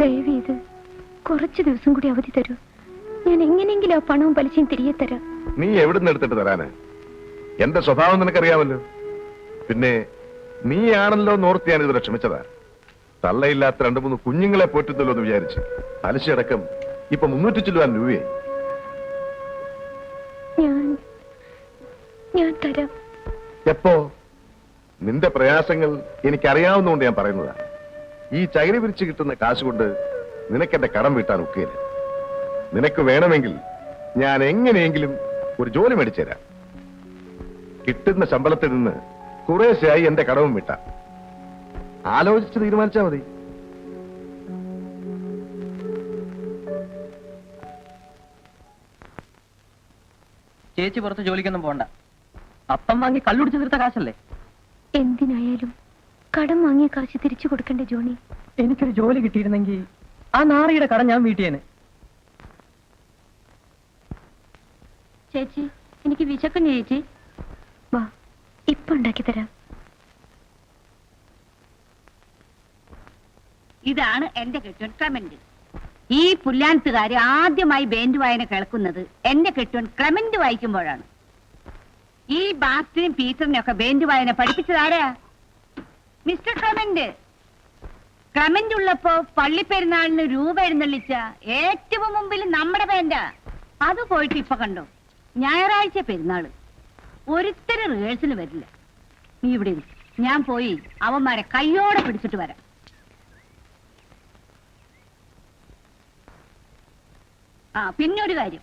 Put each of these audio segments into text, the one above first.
ദയവ് ചെയ്ത് കുറച്ച് ദിവസം കൂടി അവധി തരൂ. ഞാൻ എങ്ങനെയെങ്കിലും ആ പണവും പലിശയും തിരികെ തരാം. നീ എവിടുന്ന് എടുത്തിട്ട് തരാന്? എന്റെ സ്വഭാവം നിനക്കറിയാമല്ലോ. പിന്നെ നീയാണല്ലോ നോർത്ത് ഞാൻ ഇതുവരെ ക്ഷമിച്ചതാ. തള്ളയില്ലാത്ത രണ്ടു മൂന്ന് കുഞ്ഞുങ്ങളെ പോറ്റുന്നല്ലോ എന്ന് വിചാരിച്ച് പലിശയടക്കം ഇപ്പൊ മുന്നൂറ്റി ചില്ലുവാൻ രൂപയായി. ഞാൻ ഞാൻ തരാം. എപ്പോ? നിന്റെ പ്രയാസങ്ങൾ എനിക്കറിയാവുന്നതുകൊണ്ട് ഞാൻ പറയുന്നതാ. ഈ ചകിരി പിരിച്ച് കിട്ടുന്ന കാശ് കൊണ്ട് നിനക്കെന്റെ കടം വീട്ടാൻ ഒക്കുകയില്ല. നിനക്ക് വേണമെങ്കിൽ ഞാൻ എങ്ങനെയെങ്കിലും ഒരു ജോലി മേടിച്ചു തരാം. കിട്ടുന്ന ശമ്പളത്തിൽ നിന്ന് കുറേശ്ശെയായി എന്റെ കടവും വിട്ടാം. ആലോചിച്ച് തീരുമാനിച്ചാ മതി. ചേച്ചി പുറത്ത് ജോലിക്കൊന്നും പോണ്ട. അപ്പം വാങ്ങി കല്ലുടിച്ച് തീർത്ത കാശല്ലേ? എന്തിനായാലും. കടം വാങ്ങിയ കാശ് തിരിച്ചു കൊടുക്കണ്ടേ ജോണി? എനിക്കൊരു ജോലി കിട്ടിയിരുന്നെങ്കിൽ ആ നാറിയുടെ കടം ഞാൻ വീട്ടിയേനെ. ചേച്ചി എനിക്ക് വിശക്കുന്നു ചേച്ചി. വാ ഇപ്പൊ ഉണ്ടാക്കി തരാം. ഇതാണ് എന്റെ കെട്ടുവൻ ക്ലമന്റ്. ഈ പുല്ലാനത്തുകാര് ആദ്യമായി ബേൻഡ് വായന കേൾക്കുന്നത് എന്റെ കെട്ടുവൻ ക്ലമന്റ് വായിക്കുമ്പോഴാണ്. ഈ ബാസ്റ്റിനും പീറ്ററിനും ഒക്കെ ബേൻഡ് വായന പഠിപ്പിച്ചതാരാ മിസ്റ്റർ ക്ലമന്റ്. ക്ലമന്റ് ഉള്ളപ്പോ പള്ളിപ്പെരുന്നാളിന് രൂപ എഴുന്നള്ളിച്ച ഏറ്റവും മുമ്പിൽ നമ്മുടെ ബാൻഡാ അത് പോയിട്ട് ഇപ്പൊ കണ്ടോ? ഞായറാഴ്ച പെരുന്നാൾ. ഒരുത്തരും റിഹേഴ്സൽ വരില്ല. നീ ഇവിടെ. ഞാൻ പോയി അവന്മാരെ കയ്യോടെ പിടിച്ചിട്ട് വരാം. ആ പിന്നെ ഒരു കാര്യം.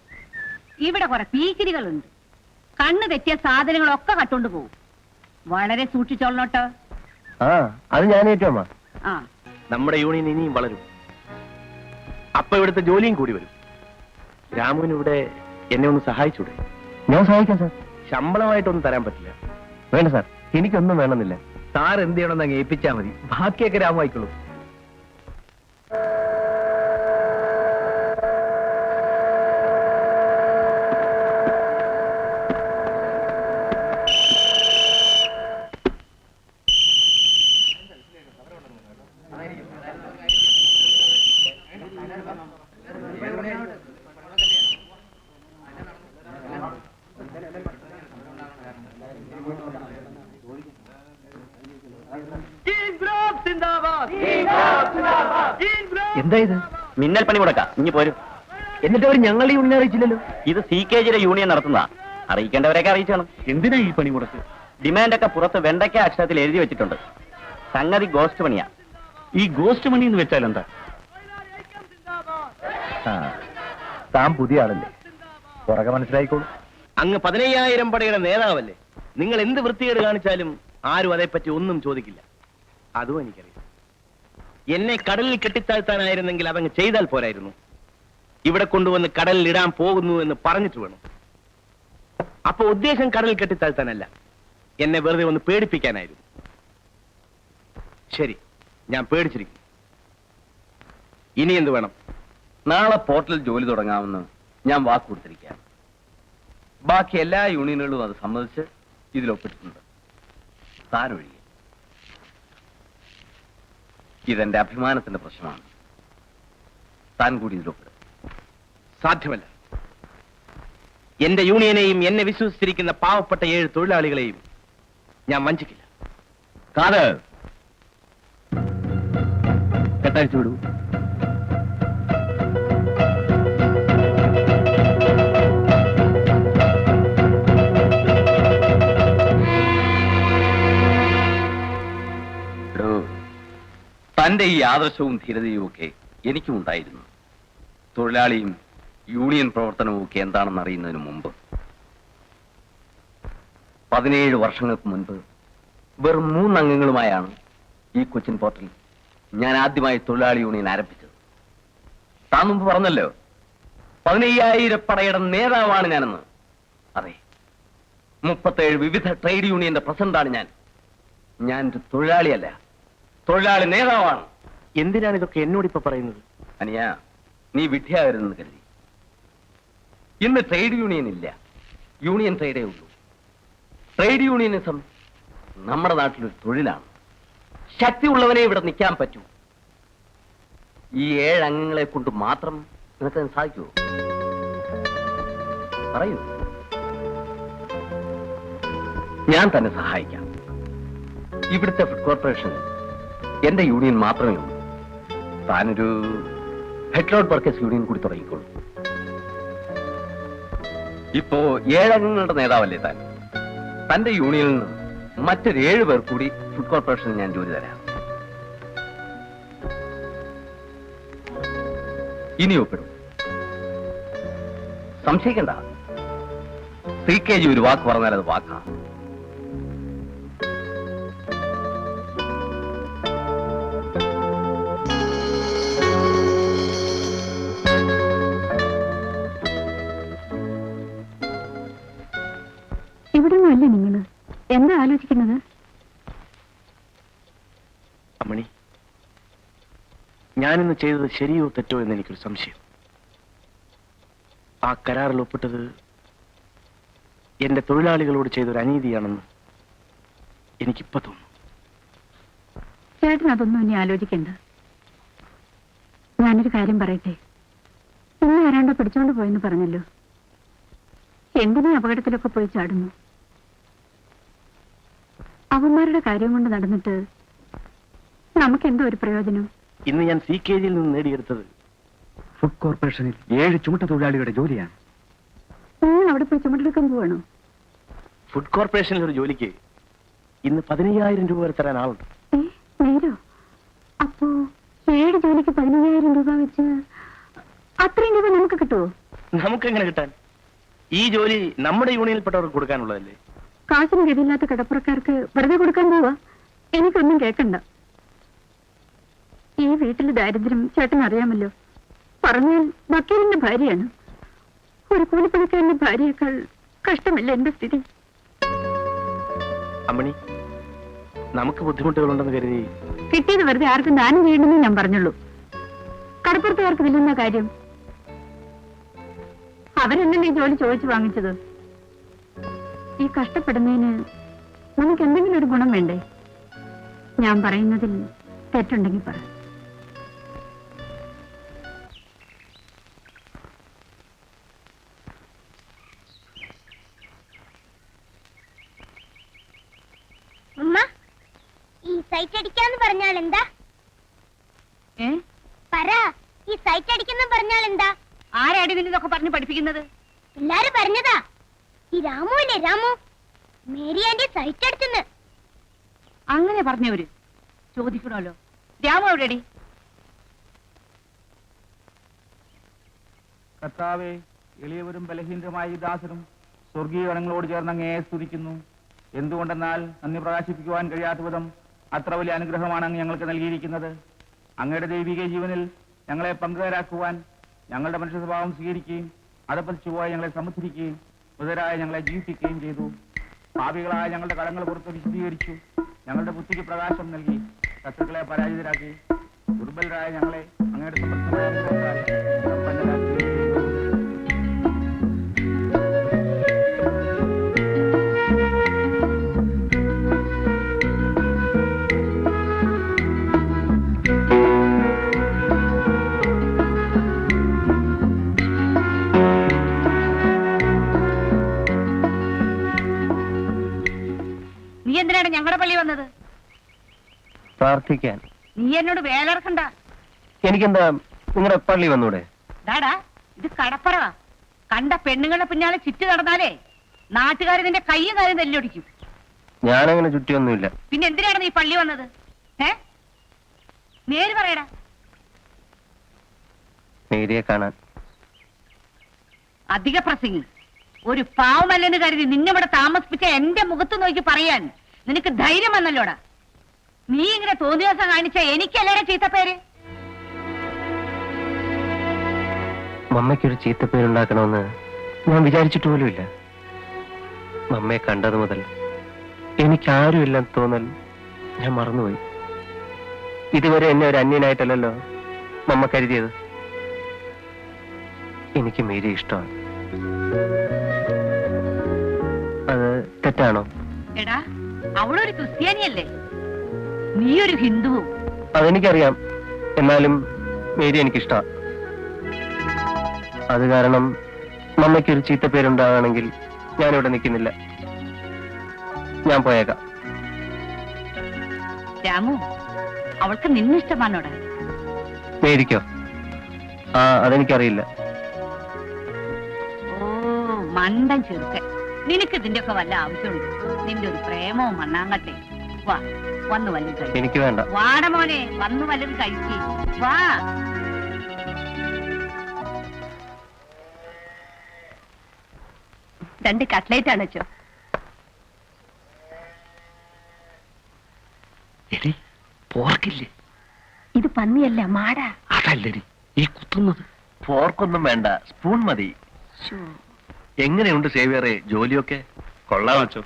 ഇവിടെ കുറെ പീക്കിരികളുണ്ട് കണ്ണ് തെറ്റിയ സാധനങ്ങളൊക്കെ കട്ടോണ്ട് പോകും വളരെ സൂക്ഷിച്ചോളണോട്ടോ. ആ അത് ഞാൻ ആ. നമ്മുടെ യൂണിയൻ ഇനിയും വളരും. അപ്പൊ ഇവിടുത്തെ ജോലിയും കൂടി വരും. രാമുവിന് ഇവിടെ എന്നെ ഒന്ന് സഹായിച്ചൂടെ? ഞാൻ സഹായിക്കാം സാർ. ശമ്പളമായിട്ടൊന്നും തരാൻ പറ്റില്ല. വേണ്ട സാർ. എനിക്കൊന്നും വേണമെന്നില്ല. സാർ എന്ത് ചെയ്യണമെന്ന് അങ്ങ് ഏൽപ്പിച്ചാൽ മതി. ബാക്കിയൊക്കെ രാമു ആയിക്കോളൂ എന്താ ഇത്? മിന്നൽ പണി മുടക്ക. ഇനി പോരും. എന്നിട്ട് അവർ ഞങ്ങളെ യൂണിയൻ അറിയിച്ചില്ലല്ലോ? ഇത് സി കെ ജിയുടെ യൂണിയൻ നടത്തുന്ന അറിയിക്കേണ്ടവരെയൊക്കെ അറിയിച്ചാണ് എന്തിനാ ഈ പണി മുടക്ക്? ഡിമാൻഡൊക്കെ പുറത്ത് വെണ്ടയ്ക്ക അക്ഷരത്തിൽ എഴുതി വെച്ചിട്ടുണ്ട്. സംഗതി ഗോസ്റ്റ് പണിയാ. ഈ ഗോസ്റ്റ് മണി എന്ന് വെച്ചാൽ എന്താ? താൻ പുതിയ ആളല്ലേ. പുറകെ മനസ്സിലായിക്കോളൂ. അങ്ങ് പതിനയ്യായിരം പടയുടെ നേതാവല്ലേ? നിങ്ങൾ എന്ത് വൃത്തികേട് കാണിച്ചാലും ആരും അതേപ്പറ്റി ഒന്നും ചോദിക്കില്ല. അതും എനിക്കറിയാം. എന്നെ കടലിൽ കെട്ടിത്താഴ്ത്താനായിരുന്നെങ്കിൽ അതങ്ങ് ചെയ്താൽ പോരായിരുന്നു. ഇവിടെ കൊണ്ടുവന്ന് കടലിൽ ഇടാൻ പോകുന്നു എന്ന് പറഞ്ഞിട്ട് വേണം. അപ്പൊ ഉദ്ദേശം കടലിൽ കെട്ടിത്താഴ്ത്താനല്ല. എന്നെ വെറുതെ ഒന്ന് പേടിപ്പിക്കാനായിരുന്നു. ശരി ഞാൻ പേടിച്ചിരിക്കും ഇനി എന്ത് വേണം? നാളെ പോർട്ടലിൽ ജോലി തുടങ്ങാമെന്ന് ഞാൻ വാക്ക് കൊടുത്തിരിക്കുകയാണ്. ബാക്കി എല്ലാ യൂണിയനുകളും അത് സമ്മതിച്ച് ഇതിലൊപ്പിട്ടിട്ടുണ്ട് താനൊഴികെ. ഇതെന്റെ അഭിമാനത്തിന്റെ പ്രശ്നമാണ്. താൻ കൂടി ഇതിലൊപ്പിടും സാധ്യമല്ല. എന്റെ യൂണിയനെയും എന്നെ വിശ്വസിച്ചിരിക്കുന്ന പാവപ്പെട്ട ഏഴ് തൊഴിലാളികളെയും ഞാൻ വഞ്ചിക്കില്ല. കാത് കെട്ടഴിച്ചു വിടൂ. തന്റെ ഈ ആദർശവും ധീരതയും ഒക്കെ എനിക്കും ഉണ്ടായിരുന്നു. തൊഴിലാളിയും യൂണിയൻ പ്രവർത്തനവും ഒക്കെ എന്താണെന്ന് അറിയുന്നതിന് മുമ്പ് പതിനേഴ് വർഷങ്ങൾക്ക് മുൻപ് വെറും മൂന്നംഗങ്ങളുമായാണ് ഈ കൊച്ചിൻ പോർട്ടൽ ഞാൻ ആദ്യമായി തൊഴിലാളി യൂണിയൻ ആരംഭിച്ചത്. താൻ മുമ്പ് പറഞ്ഞല്ലോ പതിനയ്യായിരം പടയുടെ നേതാവാണ് ഞാനെന്ന്. അതെ മുപ്പത്തേഴ് വിവിധ ട്രേഡ് യൂണിയന്റെ പ്രസിഡന്റാണ് ഞാൻ. ഞാൻ തൊഴിലാളിയല്ല. തൊഴിലാളി നേതാവാണ്. എന്തിനാണ് ഇതൊക്കെ എന്നോട് ഇപ്പൊ പറയുന്നത്? അനിയ നീ വിഡ്ഢിയാകരുതെന്ന് കരുതി. ഇന്ന് ട്രേഡ് യൂണിയൻ ഇല്ല. യൂണിയൻ ട്രേഡേ ഉള്ളൂ. ട്രേഡ് യൂണിയനിസം നമ്മുടെ നാട്ടിലൊരു തൊഴിലാണ്. ശക്തിയുള്ളവനെ ഇവിടെ നിൽക്കാൻ പറ്റൂ. ഈ ഏഴ് അംഗങ്ങളെ കൊണ്ട് മാത്രം നിനക്ക് സാധിക്കുമോ പറയൂ. ഞാൻ തന്നെ സഹായിക്കാം. ഇവിടുത്തെ കോർപ്പറേഷൻ എന്റെ യൂണിയൻ മാത്രമേ ഉള്ളൂ. താനൊരു ഹെഡ്ലോഡ് വർക്കേഴ്സ് യൂണിയൻ കൂടി തുടങ്ങിക്കോളൂ. ഇപ്പോ ഏഴംഗങ്ങളുടെ നേതാവല്ലേ താൻ? തന്റെ യൂണിയനിൽ നിന്ന് മറ്റൊരു ഏഴ് പേർ കൂടി ഫുഡ് കോർപ്പറേഷനിൽ ഞാൻ ജോലി തരാം. ഇനി ഒപ്പിടും. സംശയിക്കണ്ട. സി കെ ജി ഒരു വാക്ക് പറഞ്ഞാൽ അത് വാക്കാ. എന്താ ആലോചിക്കുന്നത്? അമ്മണി ഞാനിന്ന് ചെയ്തത് ശരിയോ തെറ്റോ എന്ന് എനിക്കൊരു സംശയം. ആ കരാറിൽ ഒപ്പിട്ടത് എന്റെ തൊഴിലാളികളോട് ചെയ്തൊരു അനീതിയാണെന്ന് എനിക്കിപ്പോ തോന്നുന്നു. ചേട്ടൻ അതൊന്നും ഇനി ആലോചിക്കണ്ട. ഞാനൊരു കാര്യം പറയട്ടെ. ഇന്ന് ആരാണ്ടോ പിടിച്ചോണ്ട് പോയെന്ന് പറഞ്ഞല്ലോ. എന്തിനീ അപകടത്തിലൊക്കെ പോയി ചാടുന്നു? അവന്മാരുടെ കാര്യം കൊണ്ട് നടന്നിട്ട് നമുക്ക് എന്തോ ഒരു പ്രയോജനം? ഇന്ന് ഞാൻ സി കെ ജിയിൽ നിന്ന് നേടിയെടുത്തത് ഫുഡ് കോർപ്പറേഷനിൽ ഏഴ് ചുമട്ട തൊഴിലാളികളുടെ ജോലിയാണ്. നിങ്ങൾ അവിടെ പോയി ചുമട്ടെടുക്കാൻ പോവാണോ? ഫുഡ് കോർപ്പറേഷനിൽ ഒരു ജോലിക്ക് ഇന്ന് പതിനയ്യായിരം രൂപ വരെ തരാൻ ആളുണ്ട്. ഏ നേരോ? അപ്പോ ഏഴ് ജോലിക്ക് പതിനയ്യായിരം രൂപ വെച്ച് അത്രയും രൂപ നമുക്ക് കിട്ടുമോ നമുക്കെങ്ങനെ കിട്ടാൻ? ഈ ജോലി നമ്മുടെ യൂണിയനിൽപ്പെട്ടവർക്ക് കൊടുക്കാനുള്ളതല്ലേ? കാശിന് ഗതിയില്ലാത്ത കടപ്പുറക്കാർക്ക് വെറുതെ കൊടുക്കാൻ പോവാ? എനിക്കൊന്നും കേൾക്കണ്ട ഈ വീട്ടിലെ ദാരിദ്ര്യം ചേട്ടൻ അറിയാമല്ലോ. പറഞ്ഞാൽ വക്കീലിന്റെ ഭാര്യയാണ്. ഒരു കൂലിപ്പണിക്കാരന്റെ ഭാര്യയേക്കാൾ കഷ്ടമല്ല എന്റെ സ്ഥിതി? അമ്മണി നമുക്ക് ബുദ്ധിമുട്ടുകളുണ്ടെന്ന് കരുതി. കിട്ടിയത് വെറുതെ ആർക്കും ദാനം ചെയ്യണമെന്ന് ഞാൻ പറഞ്ഞുള്ളൂ. കടപ്പുറത്തുകാർക്ക് ഇതിലെന്ന കാര്യം. അവരെന്നെ ഈ ജോലി ചോദിച്ചു വാങ്ങിച്ചത്? ഈ കഷ്ടപ്പെടുന്നതിന് നമുക്ക് എന്തെങ്കിലും ഒരു ഗുണം വേണ്ടേ? ഞാൻ പറയുന്നതിൽ തെറ്റുണ്ടെങ്കിൽ പറ. സൈറ്റ് അടിക്കാന്ന് പറഞ്ഞാൽ എന്താ പറ ഈ സൈറ്റ് അടിക്കുന്ന പറഞ്ഞാൽ എന്താ ആരാടി നിന്നതൊക്കെ പറഞ്ഞു പഠിപ്പിക്കുന്നത്? എല്ലാരും പറഞ്ഞതാ. ഈ രാമു ഇല്ലേ രാമു. മേരി ആന്റി സൈറ്റ് അടിച്ചെന്ന് അങ്ങനെ പറഞ്ഞവര് ചോദിക്കണമല്ലോ രാമു എവിടെടി? കർത്താവെ എളിയവരും ബലഹീനരുമായ ഈ ദാസനും സ്വർഗീയ ഗണങ്ങളോട് ചേർന്ന് അങ്ങയെ സ്തുതിക്കുന്നു. എന്തുകൊണ്ടെന്നാൽ നന്ദി പ്രകാശിപ്പിക്കുവാൻ കഴിയാത്ത വിധം അത്ര വലിയ അനുഗ്രഹമാണ് അങ്ങ് ഞങ്ങൾക്ക് നൽകിയിരിക്കുന്നത്. അങ്ങയുടെ ദൈവിക ജീവനിൽ ഞങ്ങളെ പങ്കുകാരാക്കുവാൻ ഞങ്ങളുടെ മനുഷ്യ സ്വഭാവം സ്വീകരിക്കുകയും അതപ്പതിച്ചു പോയി ഞങ്ങളെ സമുദ്ധരിക്കുകയും മൃതരായ ഞങ്ങളെ ജീവിപ്പിക്കുകയും ചെയ്തു. ഭാവികളായ ഞങ്ങളുടെ കടങ്ങൾ പുറത്ത് വിശദീകരിച്ചു ഞങ്ങളുടെ ബുദ്ധിക്ക് പ്രകാശം നൽകി. ശത്രുക്കളെ പരാജിതരാക്കി. ദുർബലരായ ഞങ്ങളെ അങ്ങയുടെ സമർത്ഥമായ പ്രാർത്ഥിക്കാൻ. നീ എന്നോട് വേലർക്കണ്ട. എനിക്കെന്താ നിങ്ങളുടെ പള്ളി വന്നൂടെ? ഡാടാ ഇത് കടപ്പറവാ. കണ്ട പെണ്ണുങ്ങളുടെ പിന്നാലെ ചുറ്റി നടന്നാലേ നാട്ടുകാർ നിന്റെ കയ്യും കാര്യം തല്ലൊടിക്കും ഞാനങ്ങനെ ചുറ്റിയൊന്നുമില്ല. പിന്നെ എന്തിനാണ് നീ പള്ളി വന്നത്? ഏ? നേര് പറയടാ. മേരിയെ കാണാൻ. അധിക പ്രസംഗി. ഒരു പാവമല്ലെന്ന് കരുതി നിന്നെ ഇവിടെ താമസിപ്പിച്ച എന്റെ മുഖത്ത് നോക്കി പറയാൻ നിനക്ക് ധൈര്യം വന്നല്ലോടാ. നീ ഇങ്ങനെ തോന്നി ദിവസം കാണിച്ച എനിക്കല്ലേടെ ചീത്തപ്പേര്? മമ്മയ്ക്കൊരു ചീത്തപ്പേരുണ്ടാക്കണമെന്ന് ഞാൻ വിചാരിച്ചിട്ട് പോലുമില്ല. മമ്മയെ കണ്ടത് മുതൽ എനിക്കാരുമില്ലെന്ന് തോന്നൽ ഞാൻ മറന്നുപോയി. ഇതുവരെ എന്നെ ഒരു അന്യനായിട്ടല്ലല്ലോ മമ്മ കരുതിയത്. എനിക്ക് മേരി ഇഷ്ടമാണ്. അത് തെറ്റാണോ? എടാ അവളൊരു ക്രിസ്ത്യാനിയല്ലേ? നീ ഒരു ഹിന്ദുവും. അതെനിക്കറിയാം. എന്നാലും മേരി എനിക്കിഷ്ട. അത് കാരണം മമ്മയ്ക്കൊരു ചീത്ത പേരുണ്ടാകണമെങ്കിൽ ഞാനിവിടെ നിൽക്കുന്നില്ല. ഞാൻ പോയേക്കാം. രാമു അവൾക്ക് നിന്നിഷ്ടമാണോടെ? മേരിക്കോ? ആ അതെനിക്കറിയില്ല. ഓ മണ്ടൻ ചെറുക്കൻ. നിനക്ക് ഇതിന്റെ ഒക്കെ വല്ല ആവശ്യമുണ്ട്? നിന്റെ ഒരു പ്രേമവും മണ്ണാങ്കട്ടെ വാ. വന്നു വല്ലതും എനിക്ക് വേണ്ട. വാട മോനെ വന്നു വല്ലതും കഴിക്കേ. വാ. രണ്ട് കട്ട്ലേറ്റ് ആണ് അച്ഛോ. എടി പോർക്കില്ലേ? ഇത് പന്നിയല്ല മാടാ. അതല്ലടി ഈ കുത്തുന്നത്. പോർക്കൊന്നും വേണ്ട സ്പൂൺ മതി. എങ്ങനെയുണ്ട് സേവിയറെ ജോലിയൊക്കെ? കൊള്ളാം വെച്ചോ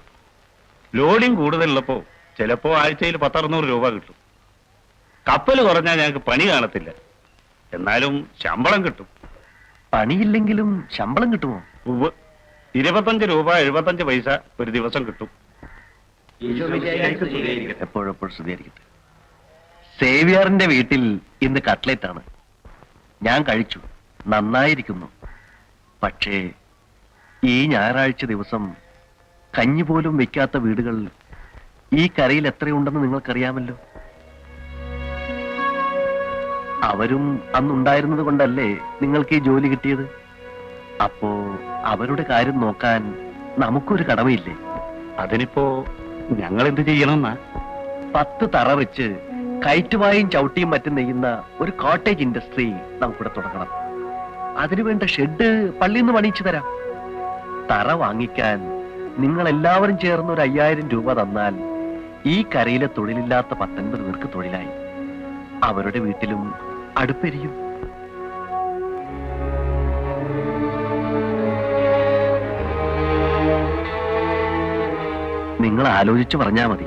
ലോഡിങ് കൂടുതലുള്ളപ്പോ ചിലപ്പോ ആഴ്ചയിൽ പത്തറുന്നൂറ് രൂപ കിട്ടും. കപ്പൽ കുറഞ്ഞാൽ ഞങ്ങൾക്ക് പണി കാണത്തില്ല. എന്നാലും ശമ്പളം കിട്ടും. പണിയില്ലെങ്കിലും ശമ്പളം കിട്ടുമോ? ഇരുപത്തഞ്ച് രൂപ എഴുപത്തഞ്ച് പൈസ ഒരു ദിവസം കിട്ടും. എപ്പോഴെപ്പോഴും സേവിയറിന്റെ വീട്ടിൽ ഇന്ന് കട്ട്ലറ്റ് ആണ് ഞാൻ കഴിച്ചു. നന്നായിരിക്കുന്നു. പക്ഷേ ഈ ഞായറാഴ്ച ദിവസം കഞ്ഞി പോലും വെക്കാത്ത വീടുകൾ ഈ കരയിൽ എത്രയുണ്ടെന്ന് നിങ്ങൾക്കറിയാമല്ലോ. അവരും അന്നുണ്ടായിരുന്നത് കൊണ്ടല്ലേ നിങ്ങൾക്ക് ഈ ജോലി കിട്ടിയത്? അപ്പോ അവരുടെ കാര്യം നോക്കാൻ നമുക്കൊരു കടമയില്ലേ? അതിനിപ്പോ ഞങ്ങൾ എന്ത് ചെയ്യണമെന്നാ? പത്ത് തറ വെച്ച് കയറ്റുമായും ചവിട്ടിയും മറ്റും നെയ്യുന്ന ഒരു കോട്ടേജ് ഇൻഡസ്ട്രി നമുക്കിവിടെ തുടങ്ങണം. അതിനുവേണ്ട ഷെഡ് പള്ളിയിൽ നിന്ന് പണിയിച്ചു തരാം. തറ വാങ്ങിക്കാൻ നിങ്ങൾ എല്ലാവരും ചേർന്ന് ഒരു അയ്യായിരം രൂപ തന്നാൽ ഈ കരയിലെ തൊഴിലില്ലാത്ത പത്തൊൻപത് പേർക്ക് തൊഴിലായി. അവരുടെ വീട്ടിലും അടുപ്പെരിയും. നിങ്ങൾ ആലോചിച്ചു പറഞ്ഞാ മതി.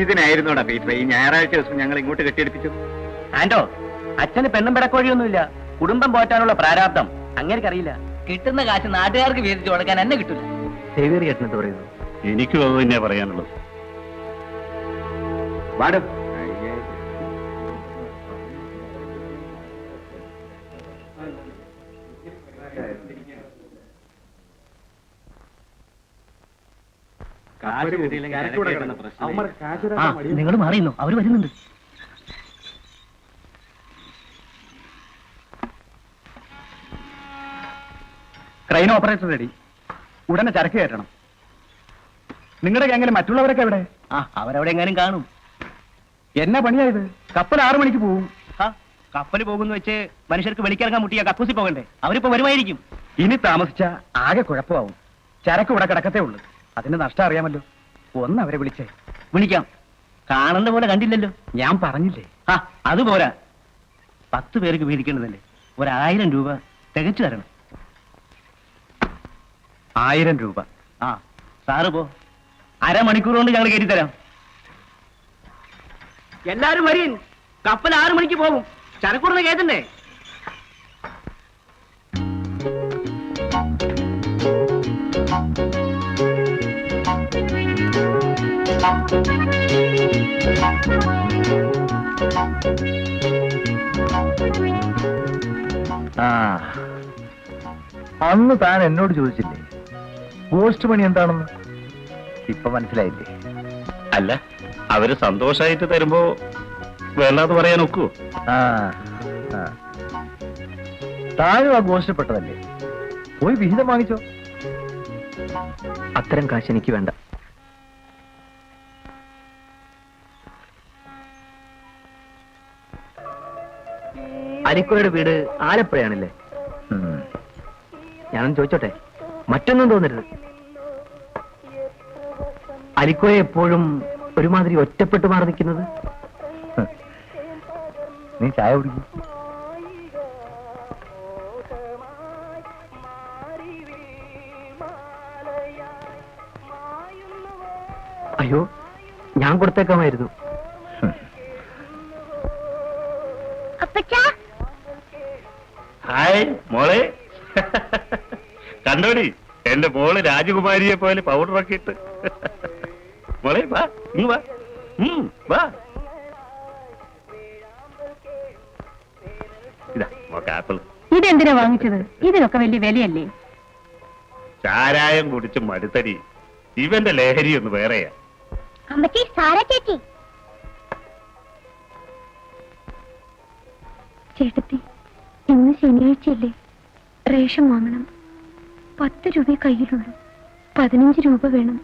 ഇതിനായിരുന്നോടാ പീറ്റർ ഈ ഞായറാഴ്ച ദിവസം ഞങ്ങൾ ഇങ്ങോട്ട് കെട്ടിയെടുപ്പിച്ചു ആന്റോ അച്ഛന് പെണ്ണും പിടക്കോഴിയൊന്നുമില്ല. കുടുംബം പോറ്റാനുള്ള പ്രാരാബ്ദം. അങ്ങനെക്കറിയില്ല കിട്ടുന്ന കാശ് നാട്ടുകാർക്ക് വീതിച്ചു കൊടുക്കാൻ എന്നെ കിട്ടില്ല സേവിയർ ചേട്ടൻ എന്ത് പറയുന്നു? എനിക്കും അത് തന്നെ പറയാനുള്ളത്. മാഡം നിങ്ങൾ മാറിയുന്നു അവർ വരുന്നുണ്ട്. ക്രൈൻ ഓപ്പറേറ്റർ റെഡി ഉടനെ ചരക്ക് കയറ്റണം. നിങ്ങളുടെ ഗാങ്ങിലെ മറ്റുള്ളവരൊക്കെ എവിടെ? ആ അവരവിടെ എങ്ങാനും കാണും. എന്നാ പണിയായത് കപ്പൽ ആറു മണിക്ക് പോവും. ആ കപ്പൽ പോകുന്നു വെച്ച് മനുഷ്യർക്ക് വെളിക്കിറങ്ങാൻ മുട്ടിയ കക്കൂസി പോകണ്ടേ? അവരിപ്പോ വരുമായിരിക്കും. ഇനി താമസിച്ച ആകെ കുഴപ്പമാവും. ചരക്ക് ഇവിടെ കിടക്കത്തേ ഉള്ളൂ. അതിന്റെ നഷ്ടം അറിയാമല്ലോ. ഒന്ന് അവരെ വിളിച്ചേ. വിളിക്കാം. കാണുന്ന പോലെ കണ്ടില്ലല്ലോ. ഞാൻ പറഞ്ഞില്ലേ? ആ അതുപോരാ. പത്ത് പേർക്ക് വീതിക്കേണ്ടതല്ലേ? ഒരായിരം രൂപ തികച്ചു തരണം. ആയിരം രൂപ. ആ സാറ് പോ. അരമണിക്കൂർ കൊണ്ട് ഞങ്ങൾ കയറ്റി തരാം. എല്ലാരും വരീൻ. കപ്പൽ ആറു മണിക്ക് പോകും. ചരക്കൂറിന് കയറ്റണ്ടേ ആ അന്ന് താൻ എന്നോട് ചോദിച്ചില്ലേ? പോസ്റ്റ് മണി എന്താണെന്ന്? ഇപ്പൊ മനസ്സിലായില്ലേ? അല്ല അവർ സന്തോഷായിട്ട് തരുമ്പോ വേണ്ടാന്ന് പറയാൻ ഒക്കുവോ ആ ആ. താനും ആ പോയി വിഹിതം വാങ്ങിച്ചോ. അത്തരം കാശ് എനിക്ക് വേണ്ട. അരിക്കോയുടെ വീട് ആലപ്പുഴയാണല്ലേ? ഞാനൊന്ന് ചോദിച്ചോട്ടെ? മറ്റൊന്നും തോന്നരുത്. അരിക്കോയെ എപ്പോഴും ഒരുമാതിരി ഒറ്റപ്പെട്ടു മാറി നിൽക്കുന്നത്? നീ ചായ കുടിക്കും. അയ്യോ ഞാൻ കൊടുത്തേക്കാമായിരുന്നു. ഹായ് മോളെ. കണ്ടോടി? എന്റെ മോൾ രാജകുമാരിയെ പോലെ പൗഡർ ഒക്കെ ഇട്ട്. മോളെ വാ നീ വാ. വാ. ഇതാ മോക്ക് ആപ്പിൾ ഇതെന്തിനാ വാങ്ങിച്ചത്? ഇതിനൊക്കെ വലിയ വിലയല്ലേ? ചാരായം കുടിച്ച് മടുത്തടി. ഇവന്റെ ലഹരി ഒന്ന് വേറെയാ. അമ്മച്ചി സാര ചേച്ചി. ചേട്ടത്തി ഇന്ന് ശനിയാഴ്ചയല്ലേ. റേഷൻ വാങ്ങണം. പത്ത് രൂപ കയ്യിലുള്ളൂ. പതിനഞ്ച് രൂപ വേണം.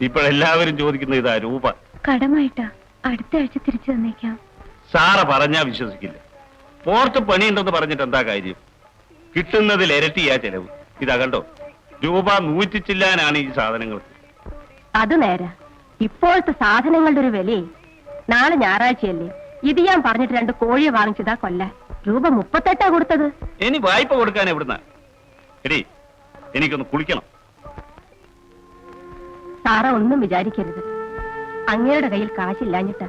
ഇപ്പോഴെല്ലാവരും ചോദിക്കുന്ന ഇതാ രൂപ. കടമായിട്ടാ അടുത്ത ആഴ്ച തിരിച്ചു തന്നേക്കാം. സാറ പറഞ്ഞാ വിശ്വസിക്കില്ല. പോർട്ട് പണിയുണ്ടെന്ന് പറഞ്ഞിട്ട് എന്താ കാര്യം? കിട്ടുന്നതിൽ ഇരട്ടിയാ ചെലവ്. ഇതാ കണ്ടോ? രൂപ നൂറ്റി ചില്ലാനാണ് ഈ സാധനങ്ങൾ അത് നേരാ. ഇപ്പോഴത്തെ സാധനങ്ങളുടെ ഒരു വിലയെ. നാളെ ഞായറാഴ്ചയല്ലേ. ഇത് ഞാൻ പറഞ്ഞിട്ട് രണ്ട് കോഴിയെ വാങ്ങിച്ചതാ കൊല്ല. രൂപ മുപ്പത്തെട്ടാ കൊടുത്തത്. ഇനി വായ്പ കൊടുക്കാൻ എവിടുന്ന? എടി എനിക്കൊന്ന് കുളിക്കണം. സാറ ഒന്നും വിചാരിക്കരുത്. അങ്ങയുടെ കയ്യിൽ കാശില്ലാഞ്ഞിട്ടാ